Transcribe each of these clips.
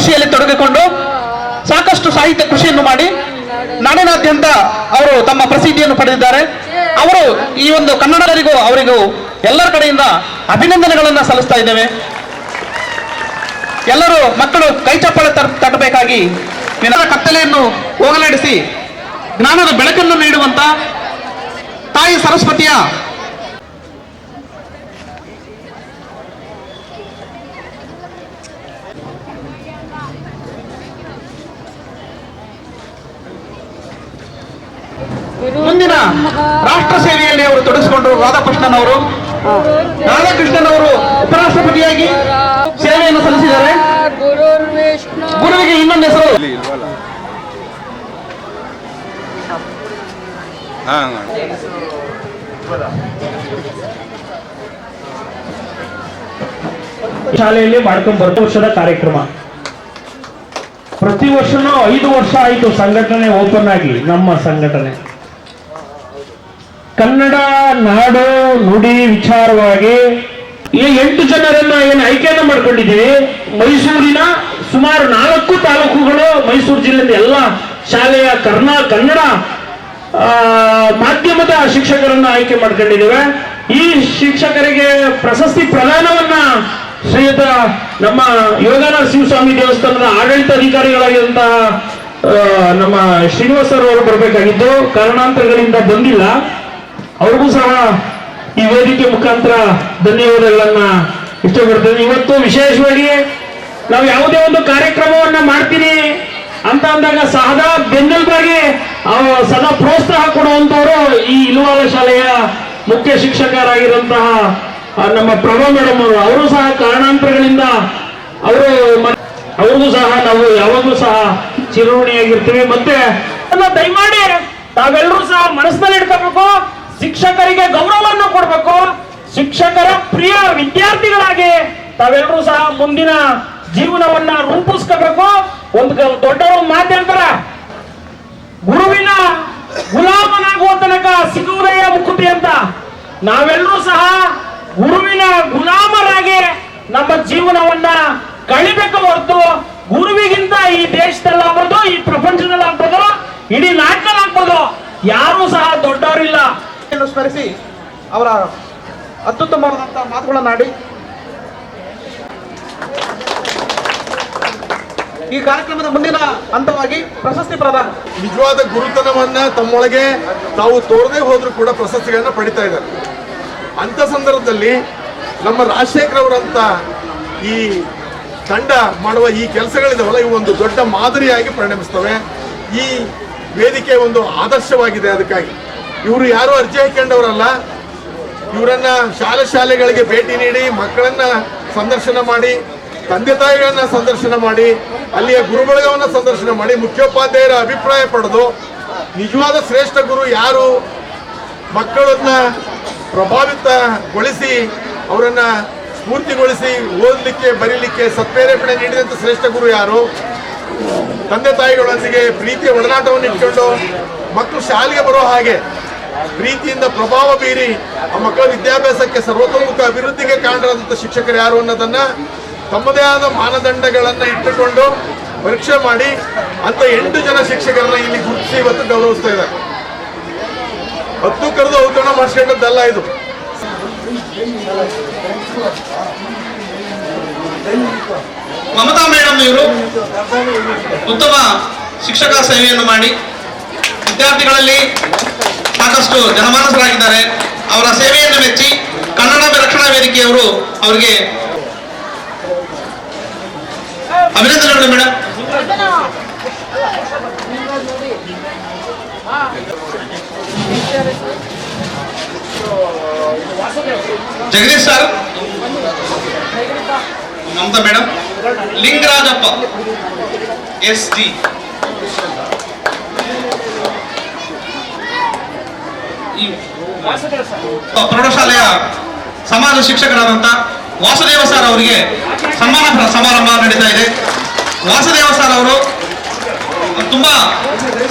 ಕೃಷಿಯಲ್ಲಿ ತೊಡಗಿಕೊಂಡು ಸಾಕಷ್ಟು ಸಾಹಿತ್ಯ ಕೃಷಿಯನ್ನು ಮಾಡಿ ನಾಡಿನಾದ್ಯಂತ ಅವರು ತಮ್ಮ ಪ್ರಸಿದ್ಧಿಯನ್ನು ಪಡೆದಿದ್ದಾರೆ. ಅವರು ಈ ಒಂದು ಕನ್ನಡರಿಗೂ ಅವರಿಗೂ ಎಲ್ಲರ ಕಡೆಯಿಂದ ಅಭಿನಂದನೆಗಳನ್ನು ಸಲ್ಲಿಸ್ತಾ ಇದ್ದೇವೆ. ಎಲ್ಲರೂ ಮಕ್ಕಳು ಕೈ ತಟ್ಟಬೇಕಾಗಿ ನಿನ್ನ ಕತ್ತಲೆಯನ್ನು ಹೋಗಲಾಡಿಸಿ ಜ್ಞಾನದ ಬೆಳಕನ್ನು ನೀಡುವಂತ ತಾಯಿ ಸರಸ್ವತಿಯ ಮುಂದಿನ ರಾಷ್ಟ್ರ ಸೇವೆಯಲ್ಲಿ ಅವರು ತೊಡಗಿಸಿಕೊಂಡರು ರಾಧಾಕೃಷ್ಣನ್ ಅವರು ರಾಧಾಕೃಷ್ಣನ್ ಅವರು ಉಪರಾಷ್ಟ್ರಪತಿಯಾಗಿ ಸೇವೆಯನ್ನು ಸಲ್ಲಿಸಿದ್ದಾರೆ. ಗುರುವಿಗೆ ಇನ್ನೊಂದು ಹೆಸರು. ಶಾಲೆಯಲ್ಲಿ ಮಾಡ್ಕೊಂಡ್ ಬರ್ತ ವರ್ಷದ ಕಾರ್ಯಕ್ರಮ. ಪ್ರತಿ ವರ್ಷನೂ ಐದು ವರ್ಷ ಆಯಿತು ಸಂಘಟನೆ ಓಪನ್ ಆಗಿ ನಮ್ಮ ಸಂಘಟನೆ. ಕನ್ನಡ ನಾಡು ನುಡಿ ವಿಚಾರವಾಗಿ ಈ ಎಂಟು ಜನರನ್ನ ಏನು ಆಯ್ಕೆಯನ್ನ ಮಾಡ್ಕೊಂಡಿದ್ದೀವಿ. ಮೈಸೂರಿನ ಸುಮಾರು ನಾಲ್ಕು ತಾಲೂಕುಗಳು ಮೈಸೂರು ಜಿಲ್ಲೆಯ ಎಲ್ಲ ಶಾಲೆಯ ಕರ್ನಾ ಕನ್ನಡ ಮಾಧ್ಯಮದ ಶಿಕ್ಷಕರನ್ನ ಆಯ್ಕೆ ಮಾಡ್ಕೊಂಡಿದ್ದೇವೆ. ಈ ಶಿಕ್ಷಕರಿಗೆ ಪ್ರಶಸ್ತಿ ಪ್ರದಾನವನ್ನ ಶ್ರೀಯುತ ನಮ್ಮ ಯೋಗಾನಂದ ಶಿವಸ್ವಾಮಿ ದೇವಸ್ಥಾನದ ಆಡಳಿತಾಧಿಕಾರಿಗಳಾಗಿರುವಂತಹ ಆ, ನಮ್ಮ ಶ್ರೀನಿವಾಸರು ಸರ್ ಅವರು ಬರಬೇಕಾಗಿದ್ದು ಕಾರಣಾಂತರಗಳಿಂದ ಬಂದಿಲ್ಲ. ಅವ್ರಿಗೂ ಸಹ ಈ ವೇದಿಕೆ ಮುಖಾಂತರ ಧನ್ಯವಾದಗಳನ್ನ ಇಷ್ಟಪಡ್ತೇನೆ. ಇವತ್ತು ವಿಶೇಷವಾಗಿ ನಾವು ಯಾವುದೇ ಒಂದು ಕಾರ್ಯಕ್ರಮವನ್ನ ಮಾಡ್ತೀನಿ ಅಂತ ಅಂದಾಗ ಸದಾ ಬೆನ್ನೆಲುಬಾಗಿ ಸದಾ ಪ್ರೋತ್ಸಾಹ ಕೊಡುವಂತವರು ಈ ಇಲ್ವಾಲ ಶಾಲೆಯ ಮುಖ್ಯ ಶಿಕ್ಷಕರಾಗಿರುವಂತಹ ನಮ್ಮ ಪ್ರಭಾ ಮೇಡಮ್ ಅವರು. ಅವರು ಸಹ ಕಾರಣಾಂತರಗಳಿಂದ ಅವರು ಅವ್ರಿಗೂ ಸಹ ನಾವು ಯಾವಾಗಲೂ ಸಹ ಚಿರಋಣಿಯಾಗಿರ್ತೀವಿ. ಮತ್ತೆ, ದಯಮಾಡಿ ತಾವೆಲ್ಲರೂ ಸಹ ಮನಸ್ಸಿನಲ್ಲಿ ಇಟ್ಕೋಬೇಕು. ಶಿಕ್ಷಕರಿಗೆ ಗೌರವವನ್ನು ಕೊಡಬೇಕು. ಶಿಕ್ಷಕರ ಪ್ರಿಯ ವಿದ್ಯಾರ್ಥಿಗಳಾಗಿ ತಾವೆಲ್ಲರೂ ಸಹ ಮುಂದಿನ ಜೀವನವನ್ನ ರೂಪಿಸ್ಕೋಬೇಕು. ಒಂದು ದೊಡ್ಡ ಮಾತಾಡ್ತಾರ ಗುರುವಿನ ಗುಲಾಮನಾಗುವ ತನಕ ಸಿಗುವುದೆಯ ಮುಕುತಿ ಅಂತ. ನಾವೆಲ್ಲರೂ ಸಹ ಗುರುವಿನ ಗುಲಾಮರಾಗಿ ನಮ್ಮ ಜೀವನವನ್ನ ಕಳಿಬೇಕು ಹೊರತು ಗುರುವಿಗಿಂತ ಈ ದೇಶದಲ್ಲಾಗ್ಬೋದು ಈ ಪ್ರಪಂಚದಲ್ಲಿ ಆಗ್ಬೋದು ಇಡೀ ನಾಟಕದಲ್ಲಿ ಆಗ್ಬೋದು ಯಾರು ಸಹ ದೊಡ್ಡವರಿಲ್ಲ. ಸ್ಮರಿಸಿ ಅವರ ಅತ್ಯುತ್ತಮವಾದಂತಹ ಮಾತುಗಳನ್ನಾಡಿ ಈ ಕಾರ್ಯಕ್ರಮದ ಮುಂದಿನ ಹಂತವಾಗಿ ಪ್ರಶಸ್ತಿ ಪ್ರದಾನ. ನಿಜವಾದ ಗುರುತನವನ್ನ ತಮ್ಮೊಳಗೆ ತಾವು ತೋರದೇ ಹೋದ್ರೂ ಕೂಡ ಪ್ರಶಸ್ತಿಗಳನ್ನ ಪಡಿತಾ ಇದ್ದಾರೆ. ಅಂತ ಸಂದರ್ಭದಲ್ಲಿ ನಮ್ಮ ರಾಜಶೇಖರ್ ಅವರಂತ ಈ ತಂಡ ಮಾಡುವ ಈ ಕೆಲಸಗಳಿದಾವಲ್ಲ, ಇವು ಒಂದು ದೊಡ್ಡ ಮಾದರಿಯಾಗಿ ಪರಿಣಮಿಸ್ತವೆ. ಈ ವೇದಿಕೆ ಒಂದು ಆದರ್ಶವಾಗಿದೆ ಅದಕ್ಕಾಗಿ. ಇವರು ಯಾರು ಅರ್ಜಿ ಹಾಕೊಂಡವರಲ್ಲ ಇವರನ್ನ ಶಾಲೆ ಶಾಲೆಗಳಿಗೆ ಭೇಟಿ ನೀಡಿ, ಮಕ್ಕಳನ್ನ ಸಂದರ್ಶನ ಮಾಡಿ, ತಂದೆ ತಾಯಿಗಳನ್ನ ಸಂದರ್ಶನ ಮಾಡಿ, ಅಲ್ಲಿಯ ಗುರುಬಳಗವನ್ನ ಸಂದರ್ಶನ ಮಾಡಿ ಮುಖ್ಯೋಪಾಧ್ಯಾಯರ ಅಭಿಪ್ರಾಯ ಪಡೆದು, ನಿಜವಾದ ಶ್ರೇಷ್ಠ ಗುರು ಯಾರು, ಮಕ್ಕಳನ್ನ ಪ್ರಭಾವಿತಗೊಳಿಸಿ, ಅವರನ್ನ ಸ್ಫೂರ್ತಿಗೊಳಿಸಿ, ಓದಲಿಕ್ಕೆ, ಬರೀಲಿಕ್ಕೆ ಸತ್ಪ್ರೇರೇಪಣೆ ನೀಡಿದಂಥ ಶ್ರೇಷ್ಠ ಗುರು ಯಾರು? ತಂದೆ ತಾಯಿಗಳೊಂದಿಗೆ ಪ್ರೀತಿಯ ಒಡನಾಟವನ್ನು ಇಟ್ಕೊಂಡು, ಮಕ್ಕಳು ಶಾಲೆಗೆ ಬರೋ ಹಾಗೆ ಪ್ರೀತಿಯಿಂದ ಪ್ರಭಾವ ಬೀರಿ ಆ ಮಕ್ಕಳ ವಿದ್ಯಾಭ್ಯಾಸಕ್ಕೆ ಸರ್ವತೋಮುಖ ಅಭಿವೃದ್ಧಿಗೆ ಕಾರಣರಾದಂಥ ಶಿಕ್ಷಕರು ಯಾರು ಅನ್ನೋದನ್ನ ತಮ್ಮದೇ ಆದ ಮಾನದಂಡಗಳನ್ನ ಇಟ್ಟುಕೊಂಡು ಪರೀಕ್ಷೆ ಮಾಡಿ ಅಂತ ಎಂಟು ಜನ ಶಿಕ್ಷಕರನ್ನ ಇಲ್ಲಿ ಗುರುತಿಸಿ ಇವತ್ತು ಗೌರವಿಸ್ತಾ ಇದ್ದಾರೆ. ಹತ್ತು ಕರೆದು ಔತಣ ಮಾಡಿಸ್ಕೊಂಡದ್ದಲ್ಲ ಇದು. ಮಮತಾ ಮೇಡಮ್ ಇವರು ಉತ್ತಮ ಶಿಕ್ಷಕ ಸೇವೆಯನ್ನು ಮಾಡಿ ವಿದ್ಯಾರ್ಥಿಗಳಲ್ಲಿ ಸಾಕಷ್ಟು ಜನಮಾನಸರಾಗಿದ್ದಾರೆ. ಅವರ ಸೇವೆಯನ್ನು ಮೆಚ್ಚಿ ಕನ್ನಡ ರಕ್ಷಣಾ ವೇದಿಕೆಯವರು ಅವರಿಗೆ ಅಭಿನಂದನೆಗಳು ಮೇಡಮ್ ಜಗದೀಶ್ ಸರ್. ನಮ್ದ ಮೇಡಮ್ ಲಿಂಗರಾಜಪ್ಪ. ಎಸ್ ಟಿ ಪ್ರೌಢಶಾಲೆಯ ಸಮಾಜ ಶಿಕ್ಷಕರಾದಂಥ ವಾಸುದೇವ ಸರ್ ಅವರಿಗೆ ಸನ್ಮಾನ ಸಮಾರಂಭ ನಡೀತಾ ಇದೆ. ವಾಸುದೇವ ಸರ್ ಅವರು ತುಂಬಾ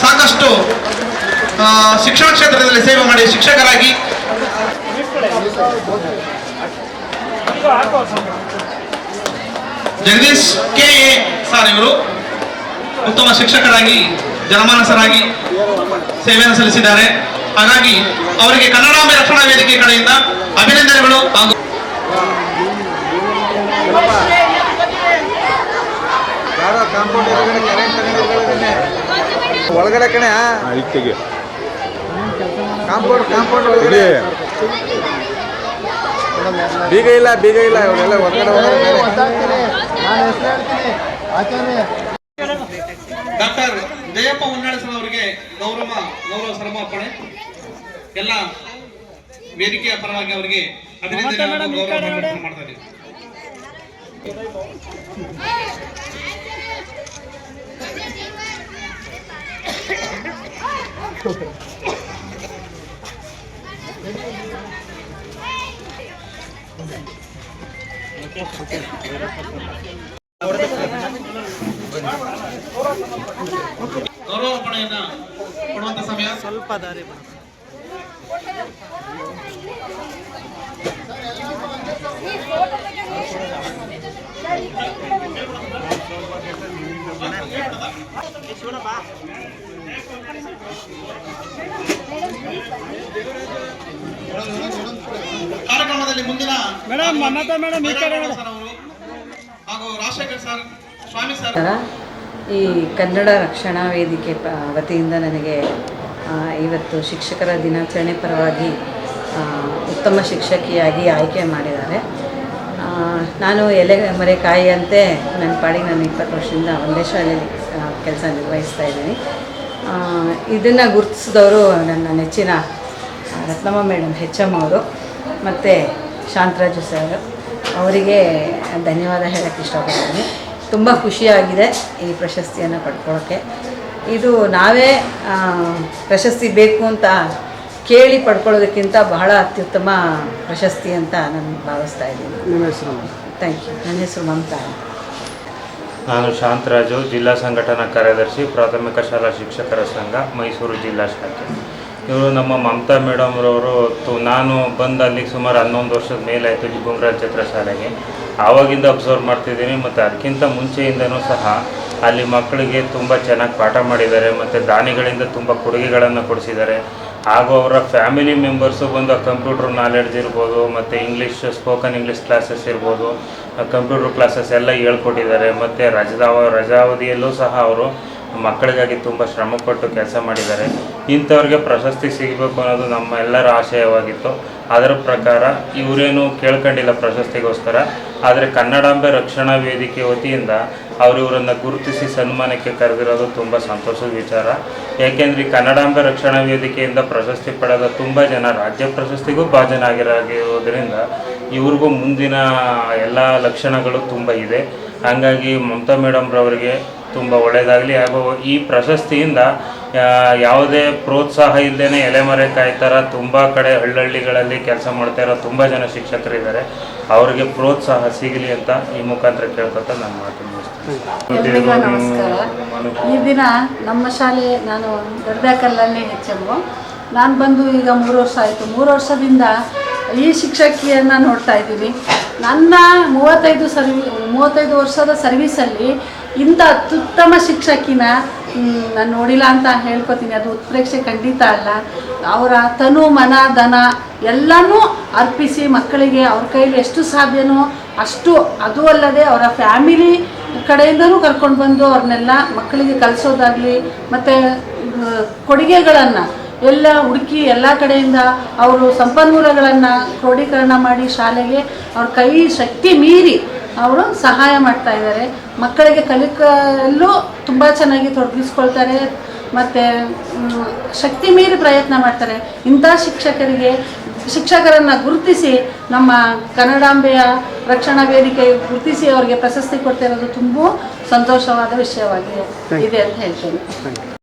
ಸಾಕಷ್ಟು ಶಿಕ್ಷಣ ಕ್ಷೇತ್ರದಲ್ಲಿ ಸೇವೆ ಮಾಡಿ ಶಿಕ್ಷಕರಾಗಿ ಜಗದೀಶ್ ಕೆ. ಎ. ಸರ್ ಇವರು ಉತ್ತಮ ಶಿಕ್ಷಕರಾಗಿ, ಜನಮಾನಸರಾಗಿ ಸೇವೆಯನ್ನು ಸಲ್ಲಿಸಿದ್ದಾರೆ. ಹಾಗಾಗಿ ಅವರಿಗೆ ಕನ್ನಡಾಂಬೆ ರಕ್ಷಣಾ ವೇದಿಕೆ ಕಡೆಯಿಂದ ಅಭಿನಂದನೆಗಳು ಹಾಗೂ ಒಳಗಡೆ ಕಣೆ ಇಟ್ಟಿಗೆ ಕಾಂಪೌಂಡ್ ಕಾಂಪೌಂಡ್ ಒಳಗಡೆ. ಬೀಗ ಇಲ್ಲ ಬೀಗ ಇಲ್ಲ ಇವರೆಲ್ಲ ಹೊರಗಡೆ ಡಾಕ್ಟರ್ ಜಯಪ್ಪ ಉನ್ನಾಳಿಸಲ್ ಅವರಿಗೆ ಗೌರವ ಗೌರವ ಸಮರ್ಪಣೆ ಎಲ್ಲ ವೇದಿಕೆಯ ಪರವಾಗಿ ಅವರಿಗೆ ಅಭಿನಂದನೆ ಮಾಡ್ತಾ ಇದ್ದೀವಿ. ಕೊಡುವಂತ ಸಮಯ. ಸ್ವಲ್ಪ ದಾರಿ ಕಾರ್ಯಕ್ರಮದಲ್ಲಿ ಮುಂದಿನ ಮೇಡಮ್ ಮೇಡಮ್ ಈ ಕಡೆ ಅವರು ಹಾಗೂ ರಾಜಶೇಖರ್ ಸರ್ ಸ್ವಾಮಿ ಸರ್. ಈ ಕನ್ನಡ ರಕ್ಷಣಾ ವೇದಿಕೆ ಪ ವತಿಯಿಂದ ನನಗೆ ಇವತ್ತು ಶಿಕ್ಷಕರ ದಿನಾಚರಣೆ ಪರವಾಗಿ ಉತ್ತಮ ಶಿಕ್ಷಕಿಯಾಗಿ ಆಯ್ಕೆ ಮಾಡಿದ್ದಾರೆ. ನಾನು ಎಲೆ ಮರೆಕಾಯಿಯಂತೆ ನನ್ನ ಪಾಡಿಗೆ ನಾನು ಇಪ್ಪತ್ತು ವರ್ಷದಿಂದ ಒಂದೇ ಶಾಲೆಯಲ್ಲಿ ಕೆಲಸ ನಿರ್ವಹಿಸ್ತಾ ಇದ್ದೀನಿ. ಇದನ್ನು ಗುರುತಿಸಿದವರು ನನ್ನ ನೆಚ್ಚಿನ ರತ್ನಮ್ಮ ಮೇಡಮ್ ಹೆಚ್ ಎಂ ಅವರು ಮತ್ತು ಶಾಂತರಾಜು ಸರ್. ಅವರಿಗೆ ಧನ್ಯವಾದ ಹೇಳೋಕ್ಕೆ ಇಷ್ಟಪಡ್ತೀನಿ. ತುಂಬ ಖುಷಿಯಾಗಿದೆ ಈ ಪ್ರಶಸ್ತಿಯನ್ನು ಪಡ್ಕೊಳ್ಳೋಕ್ಕೆ ಇದು ನಾವೇ ಪ್ರಶಸ್ತಿ ಬೇಕು ಅಂತ ಕೇಳಿ ಪಡ್ಕೊಳ್ಳೋದಕ್ಕಿಂತ ಬಹಳ ಅತ್ಯುತ್ತಮ ಪ್ರಶಸ್ತಿ ಅಂತ ನಾನು ಭಾವಿಸ್ತಾ ಇದ್ದೀನಿ. ನಿಮ್ಮ ಹೆಸರು ಥ್ಯಾಂಕ್ ಯು ನನ್ನ ಹೆಸರು ಮಮತಾ. ನಾನು ಶಾಂತರಾಜು ಜಿಲ್ಲಾ ಸಂಘಟನಾ ಕಾರ್ಯದರ್ಶಿ ಪ್ರಾಥಮಿಕ ಶಾಲಾ ಶಿಕ್ಷಕರ ಸಂಘ ಮೈಸೂರು ಜಿಲ್ಲಾ ಶಾಖೆ. ಇವರು ನಮ್ಮ ಮಮತಾ ಮೇಡಮ್ರವರು ತು ನಾನು ಬಂದು ಅಲ್ಲಿಗೆ ಸುಮಾರು ಹನ್ನೊಂದು ವರ್ಷದ ಮೇಲೆ ಆಯಿತು ಗುಮ್ರಾಜ್ ಚಿತ್ರ ಶಾಲೆಗೆ. ಆವಾಗಿಂದ ಅಬ್ಸರ್ವ್ ಮಾಡ್ತಿದ್ದೀನಿ ಮತ್ತು ಅದಕ್ಕಿಂತ ಮುಂಚೆಯಿಂದನೂ ಸಹ ಅಲ್ಲಿ ಮಕ್ಕಳಿಗೆ ತುಂಬ ಚೆನ್ನಾಗಿ ಪಾಠ ಮಾಡಿದ್ದಾರೆ, ಮತ್ತು ದಾನಿಗಳಿಂದ ತುಂಬ ಕೊಡುಗೆಗಳನ್ನು ಕೊಡಿಸಿದ್ದಾರೆ. ಹಾಗೂ ಅವರ ಫ್ಯಾಮಿಲಿ ಮೆಂಬರ್ಸು ಬಂದು ಕಂಪ್ಯೂಟರ್ ನಾಲೆಡ್ಜ್ ಇರ್ಬೋದು, ಮತ್ತು ಇಂಗ್ಲೀಷ್ ಸ್ಪೋಕನ್ ಇಂಗ್ಲೀಷ್ ಕ್ಲಾಸಸ್ ಇರ್ಬೋದು ಕಂಪ್ಯೂಟರ್ ಕ್ಲಾಸಸ್ ಎಲ್ಲ ಹೇಳ್ಕೊಟ್ಟಿದ್ದಾರೆ. ಮತ್ತು ರಜದ ರಜಾವಧಿಯಲ್ಲೂ ಸಹ ಅವರು ಮಕ್ಕಳಿಗಾಗಿ ತುಂಬ ಶ್ರಮಪಟ್ಟು ಕೆಲಸ ಮಾಡಿದ್ದಾರೆ. ಇಂಥವ್ರಿಗೆ ಪ್ರಶಸ್ತಿ ಸಿಗಬೇಕು ಅನ್ನೋದು ನಮ್ಮ ಎಲ್ಲರ ಆಶಯವಾಗಿತ್ತು. ಅದರ ಪ್ರಕಾರ ಇವರೇನು ಕೇಳ್ಕೊಂಡಿಲ್ಲ ಪ್ರಶಸ್ತಿಗೋಸ್ಕರ. ಆದರೆ ಕನ್ನಡಾಂಬೆ ರಕ್ಷಣಾ ವೇದಿಕೆ ವತಿಯಿಂದ ಅವರು ಇವರನ್ನು ಗುರುತಿಸಿ ಸನ್ಮಾನಕ್ಕೆ ಕರೆದಿರೋದು ತುಂಬ ಸಂತೋಷದ ವಿಚಾರ. ಏಕೆಂದರೆ ಕನ್ನಡಾಂಬೆ ರಕ್ಷಣಾ ವೇದಿಕೆಯಿಂದ ಪ್ರಶಸ್ತಿ ಪಡೆದ ತುಂಬ ಜನ ರಾಜ್ಯ ಪ್ರಶಸ್ತಿಗೂ ಭಾಜನರಾಗಿರೋದ್ರಿಂದ ಇವ್ರಿಗೂ ಮುಂದಿನ ಎಲ್ಲ ಲಕ್ಷಣಗಳು ತುಂಬ ಇದೆ. ಹಾಗಾಗಿ ಮಮತಾ ಮೇಡಮ್ರವರಿಗೆ ತುಂಬ ಒಳ್ಳೆಯದಾಗಲಿ ಹಾಗೂ ಈ ಪ್ರಶಸ್ತಿಯಿಂದ ಯಾವುದೇ ಪ್ರೋತ್ಸಾಹ ಇಲ್ಲದೇ ಎಲೆಮರೆ ಕಾಯ್ತಾರ ತುಂಬ ಕಡೆ ಹಳ್ಳಹಳ್ಳಿಗಳಲ್ಲಿ ಕೆಲಸ ಮಾಡ್ತಾ ಇರೋ ತುಂಬ ಜನ ಶಿಕ್ಷಕರಿದ್ದಾರೆ. ಅವರಿಗೆ ಪ್ರೋತ್ಸಾಹ ಸಿಗಲಿ ಅಂತ ಈ ಮುಖಾಂತರ ಕೇಳ್ಕೊತ ನಾನು ಮಾತು ಈ ದಿನ ನಮ್ಮ ಶಾಲೆ ನಾನು ದೊಡ್ಡಕಲ್ಲಲ್ಲಿ ಹೆಚ್ಚೆಮ್ಮು ನಾನು ಬಂದು ಈಗ ಮೂರು ವರ್ಷ ಆಯಿತು. ಮೂರು ವರ್ಷದಿಂದ ಈ ಶಿಕ್ಷಕಿಯನ್ನು ನೋಡ್ತಾ ಇದ್ದೀನಿ. ನನ್ನ ಮೂವತ್ತೈದು ಸರ್ವಿ, ಮೂವತ್ತೈದು ವರ್ಷದ ಸರ್ವೀಸಲ್ಲಿ ಇಂಥ ಅತ್ಯುತ್ತಮ ಶಿಕ್ಷಕಿನ ನಾನು ನೋಡಿಲ್ಲ ಅಂತ ಹೇಳ್ಕೊತೀನಿ. ಅದು ಉತ್ಪ್ರೇಕ್ಷೆ ಖಂಡಿತ ಅಲ್ಲ. ಅವರ ತನು, ಮನ, ಧನ ಎಲ್ಲನೂ ಅರ್ಪಿಸಿ ಮಕ್ಕಳಿಗೆ ಅವ್ರ ಕೈಲಿ ಎಷ್ಟು ಸಾಧ್ಯನೋ ಅಷ್ಟು ಅದು ಅಲ್ಲದೆ ಅವರ ಫ್ಯಾಮಿಲಿ ಕಡೆಯಿಂದಲೂ ಕರ್ಕೊಂಡು ಬಂದು ಅವ್ರನ್ನೆಲ್ಲ ಮಕ್ಕಳಿಗೆ ಕಲಿಸೋದಾಗಲಿ, ಮತ್ತು ಕೊಡುಗೆಗಳನ್ನು ಎಲ್ಲ ಹುಡುಕಿ ಎಲ್ಲ ಕಡೆಯಿಂದ ಅವರು ಸಂಪನ್ಮೂಲಗಳನ್ನು ಕ್ರೋಢೀಕರಣ ಮಾಡಿ ಶಾಲೆಗೆ ಅವ್ರ ಕೈ ಶಕ್ತಿ ಮೀರಿ ಅವರು ಸಹಾಯ ಮಾಡ್ತಾ ಇದ್ದಾರೆ. ಮಕ್ಕಳಿಗೆ ಕಲಿಕಲ್ಲೂ ತುಂಬ ಚೆನ್ನಾಗಿ ತೊಡಗಿಸ್ಕೊಳ್ತಾರೆ. ಮತ್ತು ಶಕ್ತಿ ಮೀರಿ ಪ್ರಯತ್ನ ಮಾಡ್ತಾರೆ. ಇಂಥ ಶಿಕ್ಷಕರಿಗೆ ಶಿಕ್ಷಕರನ್ನು ಗುರುತಿಸಿ ನಮ್ಮ ಕನ್ನಡಾಂಬೆಯ ರಕ್ಷಣಾ ವೇದಿಕೆ ಗುರುತಿಸಿ ಅವರಿಗೆ ಪ್ರಶಸ್ತಿ ಕೊಡ್ತಾ ಇರೋದು ತುಂಬ ಸಂತೋಷವಾದ ವಿಷಯವಾಗಿದೆ. ಇದೆ ಅಂತ ಹೇಳ್ತೇನೆ.